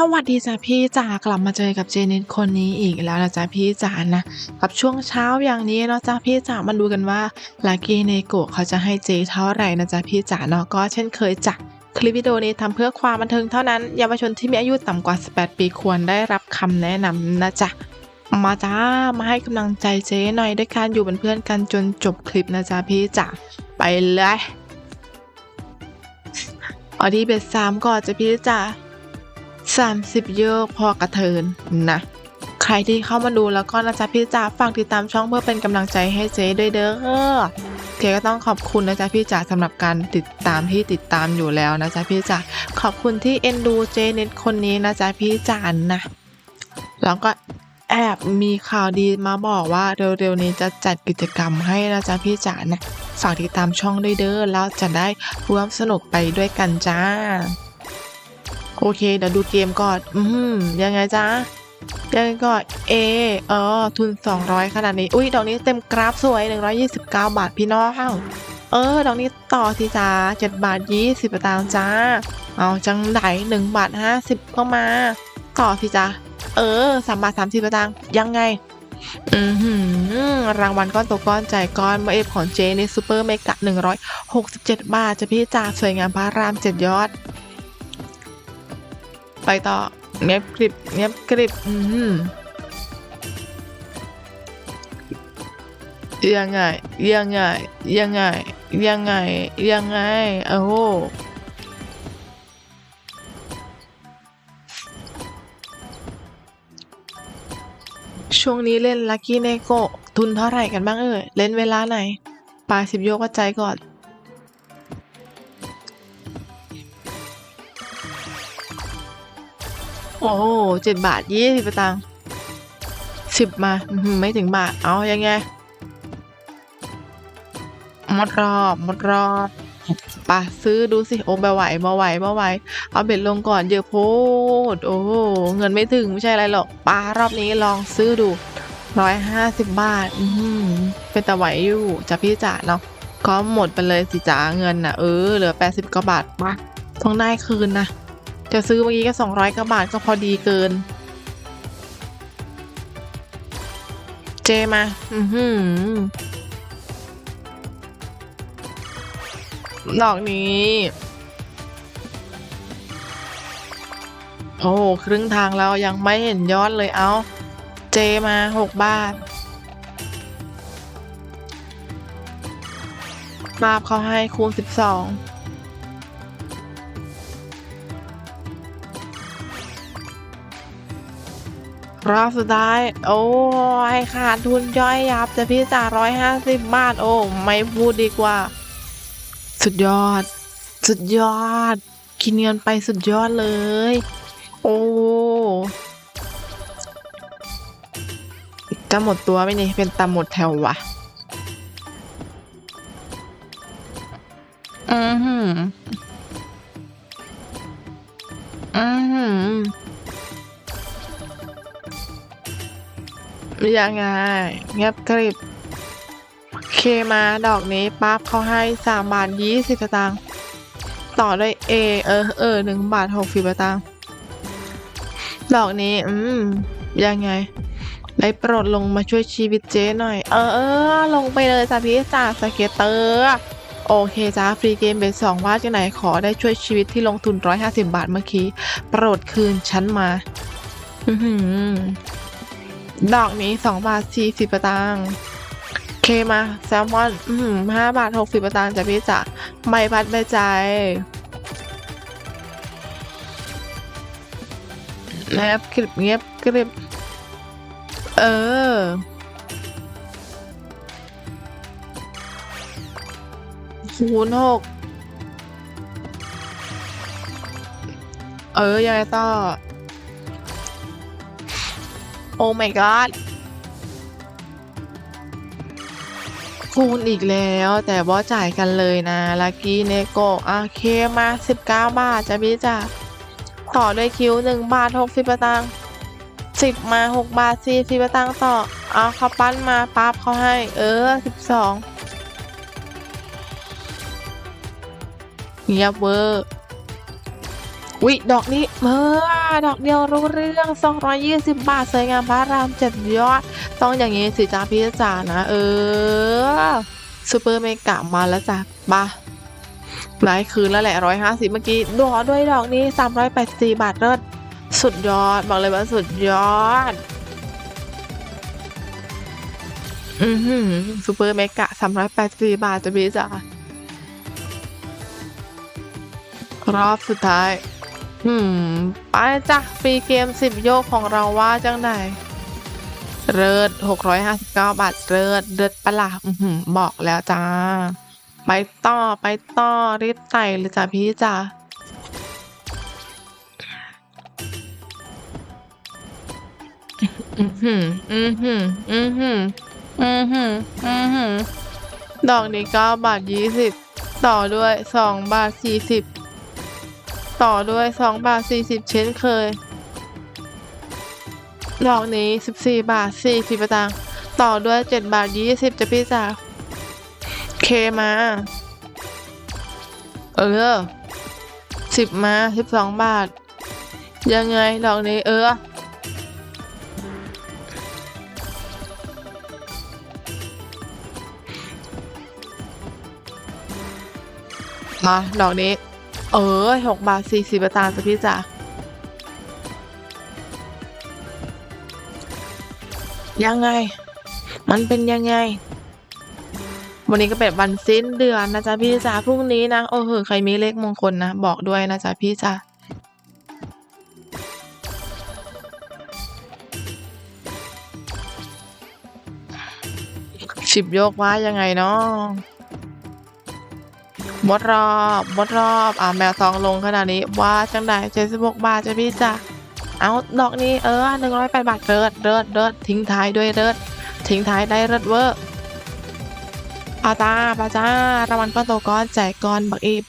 สวัสดีจ้ะพี่จ๋ากลับมาเจอกับเจนิดคนนี้อีกแล้วนะจ๊ะพี่จ๋านะกับช่วงเช้าอย่างนี้เนาะจ๊ะพี่จ๋ามาดูกันว่าลากี้เนโกะเขาจะให้เจเท่าไหร่นะจ๊ะพี่จ๋าเนาะก็เช่นเคยจ้ะคลิปวิดีโอนี้ทำเพื่อความบันเทิงเท่านั้นเยาวชนที่มีอายุต่ำกว่า 18 ปีควรได้รับคำแนะนำนะจ๊ะมาจ้ามาให้กำลังใจเจ๊หน่อยด้วยการอยู่เป็นเพื่อนกันจนจบคลิปนะจ๊ะพี่จ๋าไปเลยออดีเบสสามก่อนจ้ะพี่จ๋า 30โยกพอกระเทินนะ ใครที่เข้ามาดูแล้วก็นะจ๊ะพี่จ๋าฝากติดตามช่องเพื่อเป็นกำลังใจให้เจ๊ด้วยเด้อเจ๊ก็ต้องขอบคุณนะจ๊ะพี่จ๋าสำหรับการติดตามที่ติดตามอยู่แล้วนะจ๊ะพี่จ๋าขอบคุณที่เอ็นดูเจ๊เน็ตคนนี้นะจ๊ะพี่จ๋านะแล้วก็แอบมีข่าวดีมาบอกว่าเร็วๆนี้จะจัดกิจกรรมให้นะจ๊ะพี่จ๋านะฝากติดตามช่องด้วยเด้อแล้วจะได้ร่วมสนุกไปด้วยกันจ้า โอเค เดี๋ยวดูเกมก่อน อืมยังไงจ๊ะยังไงก็เอเออทุน 200 ขนาดนี้ อุ้ยดอกนี้เต็มกราฟสวย 129 บาทพี่น้องเออ ดอกนี้ต่อสิจ้า7บาท 20สตางจ้า เอาจังได1บาท 50ก็มา ต่อสิจ้าเออ3บาท 30สตางยังไง อือหือรางวัลก้อนโตก้อนใจก้อนมาเอฟของเจในซูเปอร์เมกะ167 บาทจะพี่จ่าสวยงามพระราม7ยอด ไปต่อเงียบกริบเงียบกริบอืมยังไงยังไงยังไงยังไงยังไงโอ้โหช่วงนี้เล่นลั c กี้เนโกทุนเท่าไหร่กันบ้างเอ่ยเล่นเวลาไหนปลาสิบโยกวัดใจก่อน โอ้โหเจ็ดบาทยี่สิบตางค์สิบมาไม่ถึงบาท เอายังไงหมดรอบหมดรอบปะซื้อดูสิ โอ้บ่ไหวบ่ไหวบ่ไหว เอาเบ็ดลงก่อนเยอะโพด โอ้โห เงินไม่ถึงไม่ใช่อะไรหรอกปลารอบนี้ลองซื้อดูร้อยห้าสิบบาท อืเป็นตะไหวอยู่จะพี่จ๋าเนาะก็หมดไปเลยสิจ๋าเงินน่ะ เออ เหลือแปดสิบกว่าบาทปะต้องได้คืนนะ จะซื้อเมื่อกี้ก็สองร้อยกว่าบาทก็พอดีเกิน เจมา อือหือดอกนี้ โอ้ครึ่งทางแล้วยังไม่เห็นยอดเลยเอาเจมาหกบาทบาบเขาให้คูณสิบสอง รอบสุดท้าย โอ้ยขาดทุนย่อยยับจะพี่จ่าร้อยห้าสิบบาท โอ้ ไม่พูดดีกว่า สุดยอด สุดยอด กินเงินไปสุดยอดเลย โอ้จะหมดตัวไหมนี่เป็นตาหมดแถววะ อือหืออื อยังไงเงียบกริบเคมาดอกนี้ปั๊บเขาให้สามบาทยี่สิบสตางค์ต่อด้วยเอเออเออหนึ่งบาทหกสิบสตางค์ดอกนี้ อืม ยังไงได้โปรดลงมาช่วยชีวิตเจ๊หน่อย เออเออลงไปเลยจ้ะพี่จ่าสเก็ตเตอร์ โอเคจ้าฟรีเกมเบสสองว่าจะไหนขอได้ช่วยชีวิตที่ลงทุนร้อยห้าสิบาทเมื่อกี้ โปรดคืนฉันมา อื ดอกนี้สองบาทสี่สิบตางค์เคมาแซลมอน อืมห้าบาทหกสิบตางค์จ้ะพี่จ๋าใบพัดใบใจเงียบกริบเงียบกริบ เออศูนย์หกเออ ยังไงต่อ โอ้ my god คูณอีกแล้วแต่ว่าจ่ายกันเลยนะลักกี้เนโกอะเคมา 19 บาท จะพี่จ้ะต่อด้วยคิว 1 บาท 60สตางค์10 มา 6 บาท 40สตางค์ต่อ เอาเขาปั้นมาปั๊บเขาให้ เออ 12เงียบเวอร์ วิดอกนี้เมื่อดอกเดียวรู้เรื่อง 220 บาทสวยงามพระรามเจ็ดยอด ต้องอย่างนี้สิจ้าพี่จ๋านะ เออซูเปอร์เมกะมาแล้วจ้ะมาหลายคืนแล้วแหละ 150 เมื่อกี้ดอกด้วยดอกนี้ 384 บาทเลิศสุดยอด บอกเลยว่าสุดยอดอือหือซูเปอร์เมกะ 384 บาทจะพี่จ๋ารอบสุดท้าย อืม ไปจ้ะฟรีเกม 10 โยกของเราว่าจังไหนเริด659 บาทเริดเริดปะละอือหือบอกแล้วจ้า ไปต่อไปต่อรีบไต่เลยจ้ะพี่จ้าอือหือ อือหือ อือหือ อือหือ อือหือ ดอกนี้9บาท 20 ต่อด้วย 2 บาท 40 ต่อด้วย 2 บาท 40 เช่นเคย ดอกนี้ 14 บาท 40ประตังต่อด้วย 7 บาท 20 จะพี่จ๋าเคมา เออ10มา 12 บาท ยังไง ดอกนี้เออมาดอกนี้ เออหกบาทสี่สิบตางค์จ้ะพี่จ๋ายังไง มันเป็นยังไง วันนี้ก็เป็นวันสิ้นเดือนนะจ๊ะพี่จ๋าพรุ่งนี้นะโอ้โหใครมีเลขมงคลนะบอกด้วยนะจ๊ะพี่จ๋าชิบโยกว่ายังไงเนาะ หมดรอบหมดรอบอ่าแมวทองลงขนาดนี้ว่าจังไดเจ็ดสิบหกบาทจ้ะพี่จ้ะเอาดอกนี้เออหนึ่งร้อยแปดบาทเริดเริดเริดทิ้งท้ายด้วยเริดทิ้งท้ายได้เริดเวอร์ปาตาปาจ้ารางวัลก้อนโตก้อนแจกก้อนบักอีบ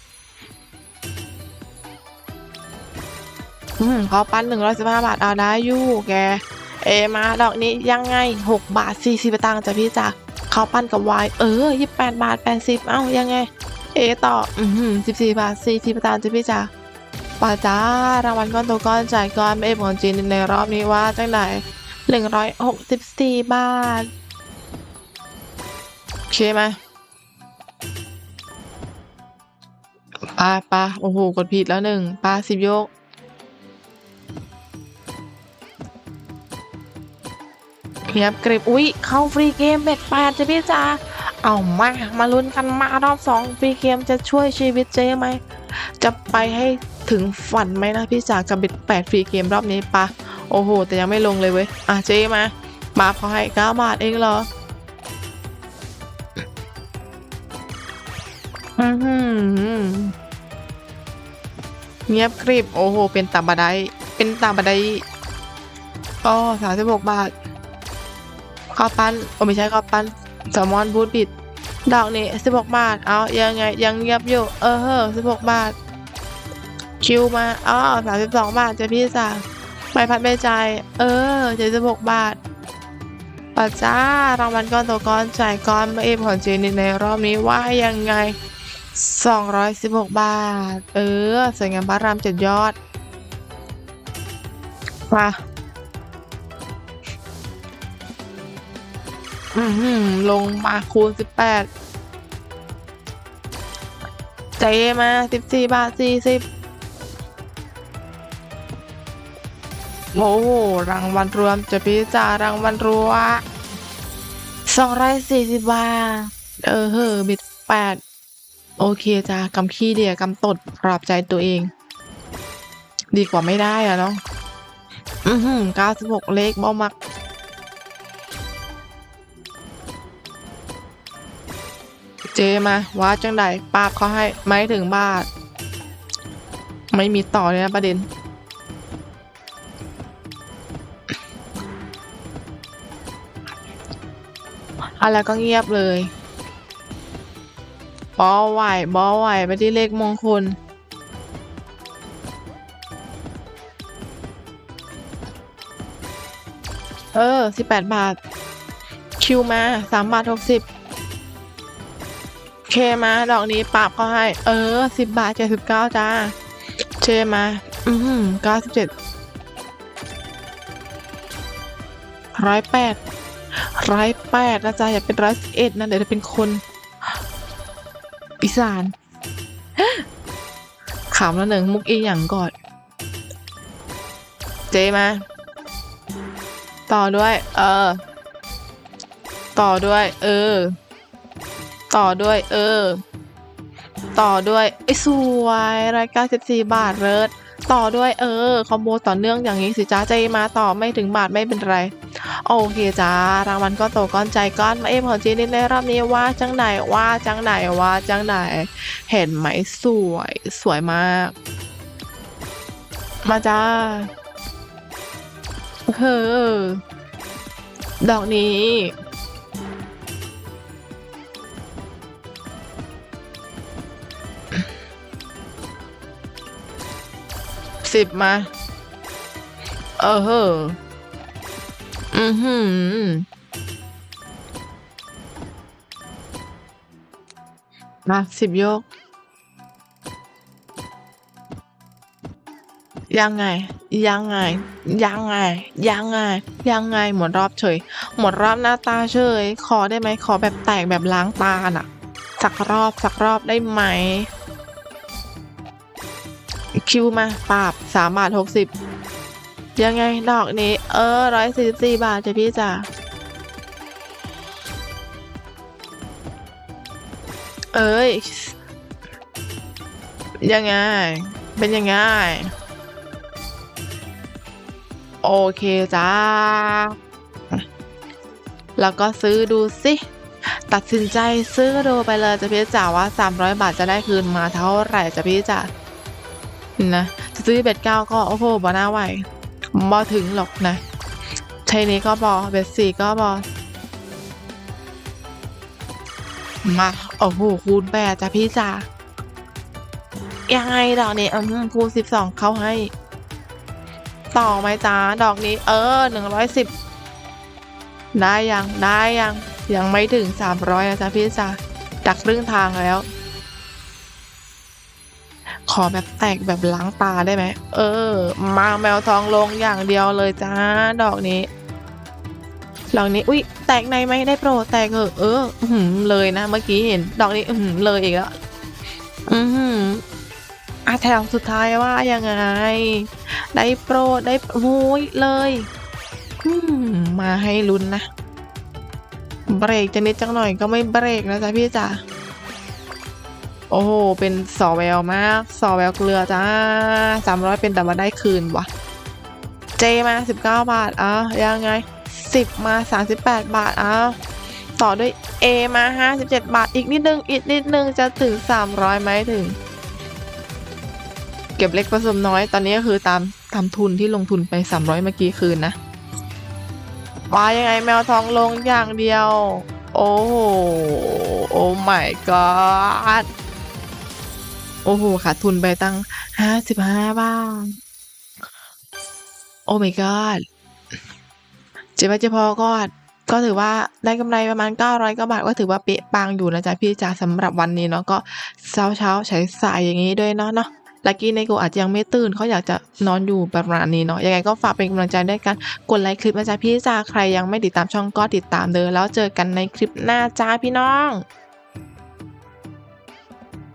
อืมขอปั้นหนึ่งร้อยสิบห้าบาทเอาได้ยู่แกเอมาดอกนี้ยังไงหกบาทสี่สิบตังค์จ้ะพี่จ้ะเขาปั้นกับวายเออยี่แปดบาทแปดสิบเอ้ายังไง เอต่อ อือหือสิบสี่บาทสี่สิบตามจ้ะพี่จ๋าป่าจ้ารางวัลก้อนโตก้อนจ่ายก้อนเอฟของจีนในรอบนี้ว่าจังไหนหนึ่งร้อยหกสิบสี่บาทโอเคไหมปาปาโอ้โห กดผิดแล้วหนึ่งปาสิบยก เงียบกริบ อุ้ยเข้าฟรีเกมเบ็ดแปดจ้ะพี่จ๋า เอามามาลุ้นกันมารอบสองฟรีเกมจะช่วยชีวิตเจ๊ไหม จะไปให้ถึงฝันไหมนะพี่จากับบ็ดแปดฟรีเกมรอบนี้ปะโอ้โห แต่ยังไม่ลงเลยเว้ย อะเจ๊มามาพอให้เก้าบาทเองเหรอเงียบกริบ โอ้โห เป็นตาบันไดเป็นตาบันไดอ๋อสามสิบหกบาทข้าวปั้นโอ้ไม่ใช่ข้าวปั้น แซลมอนบูทบิด ดอกนี้สิบหกบาท เอายังไงยังเงียบอยู่ เออเฮ้อสิบหกบาท คิวมาอ๋อสามสิบสองบาทจะพี่สาวใบพัดใบใจ เออเจ็ดสิบหกบาทปัจจ้ารางวัลก้อนโตก้อนจ่ายก้อนมาเอฟของเจนินในรอบนี้ว่ายังไงสองร้อยสิบหกบาท เออสวยงามพระรามเจ็ดยอด มา ลงมาคูณสิบแปดเจมาสิบสี่บาทสี่สิบโอ้รางวัลรวมจะพี่จ่ารางวัลรัวสองร้อยสี่สิบบาท เออเฮอบิดแปดโอเคจ้ากำขี้เดียกำตดปลอบใจตัวเอง ดีกว่าไม่ได้อะเนาะอือหือเก้าสิบหกเลขบ่มัก เจมาว่าจังไดปาบเขาให้ไม่ถึงบาท ไม่มีต่อเลยนะประเด็น อะไรก็เงียบเลยบอไหวบอไหวไปที่เลขมงคลเออสิบแปดบาท คิวมาสามบาทหกสิบ เคมาดอกนี้ปรับเขาให้ เออสิบบาทเจ็ดสิบเก้าจ้าเชมา อืมเก้าสิบเจ็ดร้อยแปดร้อยแปดนะจ๊ะอย่าเป็นร้อยสิบเอ็ดนะเดี๋ยวจะเป็นคนอีสานขำแล้วหนึ่งมุกอีหยังก่อนเจมา ต่อด้วย เออ ต่อด้วย เออ ต่อด้วย เออ ต่อด้วยไอ้สวยรายการสิบสี่บาทเลิศต่อด้วยเออ คอมโบต่อเนื่องอย่างนี้สิจ้าใจมาต่อไม่ถึงบาทไม่เป็นไร โอเคจ้ารางวัลก็โตก้อนใจก้อนมาเอ็มของจีนิดในรอบนี้ว่าจังไหนว่าจังไหนว่าจังไหน เห็นไหมสวยสวยมาก มาจ้าเฮอดอกนี้ สิบมา เออเฮออือหือมาสิบยก ยังไง ยังไง ยังไง ยังไง ยังไง หมดรอบเฉย หมดรอบหน้าตาเฉย ขอได้ไหม ขอแบบแตกแบบล้างตาน่ะ สักรอบ สักรอบได้ไหม คิวมาปราบสามบาทหกสิบยังไงดอกนี้ เออร้อยสี่สิบสี่บาทจ้ะพี่จ๋าเอ้ย ยังไง เป็นยังไง โอเคจ้า แล้วก็ซื้อดูสิตัดสินใจซื้อดูไปเลยจะพี่จ๋าว่า 300 บาทจะได้คืนมาเท่าไหร่จะพี่จ๋า นะจะซื้อเบ็ดเก้าก็โอ้โหบ่น่าไหวบ่ถึงหรอกนะใช้นี้ก็บอเบ็ดสี่ก็บอมาโอ้โหคูณแปดจ้ะพี่จ๋ายังไงดอกนี้อืมคูณสิบสองเขาให้ ต่อไหมจ้าดอกนี้ เออหนึ่งร้อยสิบได้ยังได้ยังยังไม่ถึงสามร้อยนะจ๊ะพี่จ๋าดักครึ่งทางแล้ว ขอแบบแตกแบบล้างตาได้ไหม เออ มาแมวทองลงอย่างเดียวเลยจ้า ดอกนี้ ดอกนี้ อุ้ยแตกในไหมได้โปรแตกเหอเออหือเลยนะ เมื่อกี้เห็น ดอกนี้ อือเลยอีกแล้ว อือหืออะแถวสุดท้ายว่ายังไง ได้โปรได้โอ้ยเลยอืมมาให้ลุ้นนะ เบรกจะนิดจังหน่อยก็ไม่เบรกนะจ๊ะพี่จ๋า โอ้โห เป็นสอแววมาก สอแววเกลือจ้าสามร้อยเป็นแต่ว่าได้คืนวะ เจมาสิบเก้าบาทอ้าวยังไงสิบมาสามสิบแปดบาทอ้าวต่อด้วยเอมาห้าสิบเจ็ดบาท อีกนิดนึง อีกนิดนึง จะถึงสามร้อยไหมถึง เก็บเล็กผสมน้อย ตอนนี้ก็คือตามตามทุนที่ลงทุนไปสามร้อยเมื่อกี้คืนนะว่ายังไงแมวทองลงอย่างเดียว โอ้โห โอ้ my god โอ้โหขาดทุนไปตั้งห้าสิบห้าบ้าทโอ้ my god เจ๊ว่าเจ๊พอก็ก็ถือว่าได้กำไรประมาณ 900กว่าบาทก็ถือว่าเป๊ะปังอยู่นะจ๊ะพี่จ๋าสำหรับวันนี้เนาะก็เช้าเช้าใช้สายอย่างนี้ด้วยเนาะเนาะลักกี้ในกูอาจจะยังไม่ตื่นเขาอยากจะนอนอยู่ประมาณนี้เนาะยังไงก็ฝากเป็นกำลังใจด้วยกันกดไลค์คลิปนะจ๊ะพี่จ๋าใครยังไม่ติดตามช่องก็ติดตามเด้อแล้วเจอกันในคลิปหน้าจ้าพี่น้อง